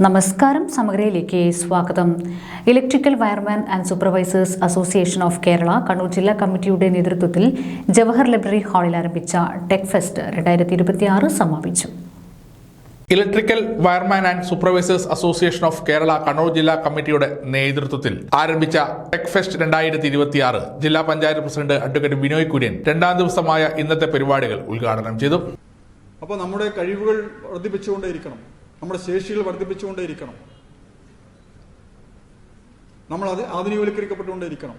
നമസ്കാരം സമഗ്രയിലേക്ക് സ്വാഗതം. Electrical wireman and supervisors association of Kerala Kannur ജില്ലാ കമ്മിറ്റിയുടെ നേതൃത്വത്തിൽ ജവഹർ ലൈബ്രറി ഹാളിൽ ആരംഭിച്ച ടെക് ഫെസ്റ്റ് രണ്ടായിരത്തി ഇരുപത്തിയാറ് സമാപിച്ചു. Electrical wireman and supervisors association of Kerala Kannur ജില്ലാ കമ്മിറ്റിയുടെ നേതൃത്വത്തിൽ ആരംഭിച്ച ടെക് ഫെസ്റ്റ് രണ്ടായിരത്തി ഇരുപത്തിയാറ് ജില്ലാ പഞ്ചായത്ത് പ്രസിഡന്റ് അഡ്വക്കേറ്റ് ബിനോയ് കുര്യൻ രണ്ടാം ദിവസമായ ഇന്നത്തെ പരിപാടികൾ ഉദ്ഘാടനം ചെയ്തു. അപ്പോൾ നമ്മുടെ കഴിവുകൾ വർദ്ധിപ്പിച്ചുകൊണ്ടേയിരിക്കണം. നമ്മുടെ ശേഷികൾ വർദ്ധിപ്പിച്ചുകൊണ്ടേയിരിക്കണം. നമ്മൾ അത് ആധുനികവൽക്കരിക്കപ്പെട്ടുകൊണ്ടേയിരിക്കണം.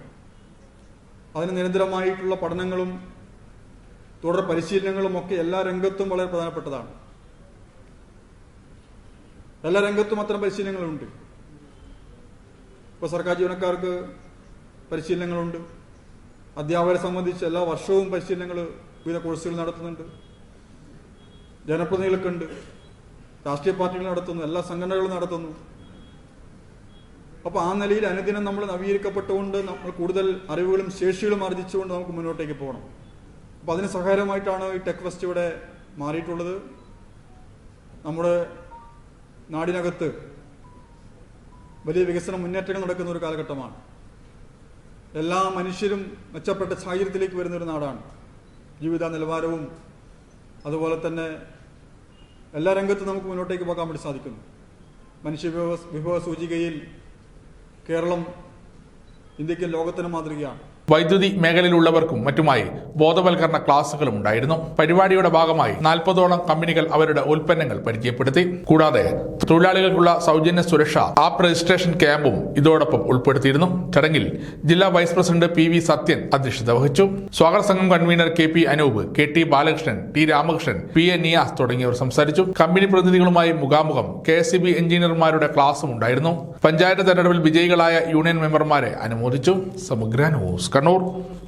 അതിന് നിരന്തരമായിട്ടുള്ള പഠനങ്ങളും തുടർ പരിശീലനങ്ങളും ഒക്കെ എല്ലാ രംഗത്തും വളരെ പ്രധാനപ്പെട്ടതാണ്. എല്ലാ രംഗത്തും അത്തരം പരിശീലനങ്ങളുണ്ട്. ഇപ്പോൾ സർക്കാർ ജീവനക്കാർക്ക് പരിശീലനങ്ങളുണ്ട്. അധ്യാപകരെ സംബന്ധിച്ച് എല്ലാ വർഷവും പരിശീലനങ്ങൾ വിവിധ കോഴ്സുകൾ നടത്തുന്നുണ്ട്. ജനപ്രതിനിധികൾക്കുണ്ട്. രാഷ്ട്രീയ പാർട്ടികൾ നടത്തുന്നു എല്ലാ സംഘടനകളും നടത്തുന്നു. അപ്പോൾ ആ നിലയിൽ അനുദിനം നമ്മൾ നവീകരിക്കപ്പെട്ടുകൊണ്ട് നമ്മൾ കൂടുതൽ അറിവുകളും ശേഷികളും ആർജിച്ചുകൊണ്ട് നമുക്ക് മുന്നോട്ടേക്ക് പോകണം. അപ്പോൾ അതിന് സഹായമായിട്ടാണ് ഈ ടെക് ഫെസ്റ്റ് ഇവിടെ മാറിയിട്ടുള്ളത്. നമ്മുടെ നാടിനകത്ത് വലിയ വികസന മുന്നേറ്റങ്ങൾ നടക്കുന്ന ഒരു കാലഘട്ടമാണ്. എല്ലാ മനുഷ്യരും മെച്ചപ്പെട്ട സാഹചര്യത്തിലേക്ക് വരുന്ന ഒരു നാടാണ്. ജീവിത നിലവാരവും അതുപോലെ തന്നെ എല്ലാ രംഗത്തും നമുക്ക് മുന്നോട്ടേക്ക് പോകാൻ വേണ്ടി സാധിക്കുന്നു. മനുഷ്യ വിഭവ സൂചികയിൽ കേരളം ഇന്ത്യയ്ക്ക് ലോകത്തിന് മാതൃകയാണ്. വൈദ്യുതി മേഖലയിലുള്ളവർക്കും മറ്റുമായി ബോധവൽക്കരണ ക്ലാസുകളും ഉണ്ടായിരുന്നു. പരിപാടിയുടെ ഭാഗമായി നാൽപ്പതോളം കമ്പനികൾ അവരുടെ ഉൽപ്പന്നങ്ങൾ പരിചയപ്പെടുത്തി. കൂടാതെ തൊഴിലാളികൾക്കുള്ള സൗജന്യ സുരക്ഷ ആപ്പ് രജിസ്ട്രേഷൻ ക്യാമ്പും ഇതോടൊപ്പം ഉൾപ്പെടുത്തിയിരുന്നു. ചടങ്ങിൽ ജില്ലാ vice president P V Sathyan അധ്യക്ഷത വഹിച്ചു. സ്വാഗത സംഘം convener K P Anoop K T Balakrishnan T Ramakrishnan P A Niyas തുടങ്ങിയവർ സംസാരിച്ചു. കമ്പനി പ്രതിനിധികളുമായി മുഖാമുഖം കെ എസ് ബി എഞ്ചിനീയർമാരുടെ ക്ലാസും ഉണ്ടായിരുന്നു. പഞ്ചായത്ത് തെരഞ്ഞെടുപ്പിൽ വിജയികളായ യൂണിയൻ മെമ്പർമാരെ അനുമോദിച്ചു. സമഗ്ര ന്യൂസ്. കണ്ണൂർ